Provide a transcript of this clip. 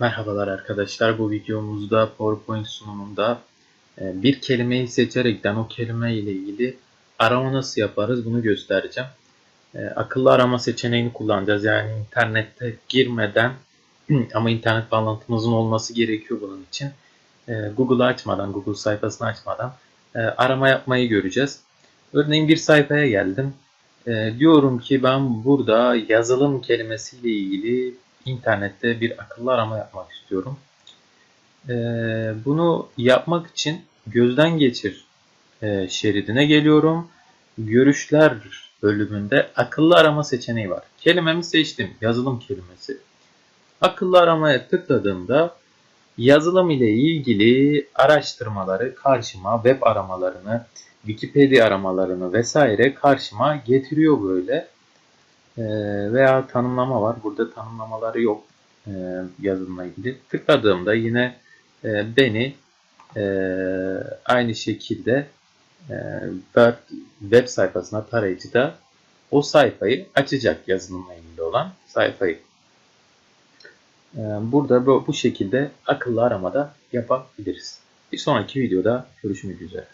Merhabalar arkadaşlar. Bu videomuzda PowerPoint sunumunda e, bir kelimeyi seçerekten o kelime ile ilgili arama nasıl yaparız bunu göstereceğim. E, Akıllı arama seçeneğini kullanacağız. Yani internette girmeden ama internet bağlantımızın olması gerekiyor bunun için. E, Google'ı açmadan, Google sayfasını açmadan arama yapmayı göreceğiz. Örneğin bir sayfaya geldim. Diyorum ki ben burada yazılım kelimesiyle ilgili internette bir akıllı arama yapmak istiyorum. Ee, bunu yapmak için gözden geçir e, şeridine geliyorum. Görüşler bölümünde akıllı arama seçeneği var. Kelimemi seçtim. Yazılım kelimesi. Akıllı aramaya tıkladığımda yazılım ile ilgili araştırmaları karşıma, web aramalarını, Wikipedia aramalarını vesaire karşıma getiriyor böyle. Ee, veya tanımlama var. Burada tanımlamaları yok e, yazılımla ilgili. Tıkladığımda yine e, beni e, aynı şekilde web, web sayfasına tarayıcıda o sayfayı açacak yazılımla ilgili olan sayfayı. Burada bu, bu şekilde akıllı aramada yapabiliriz. Bir sonraki videoda görüşmek üzere.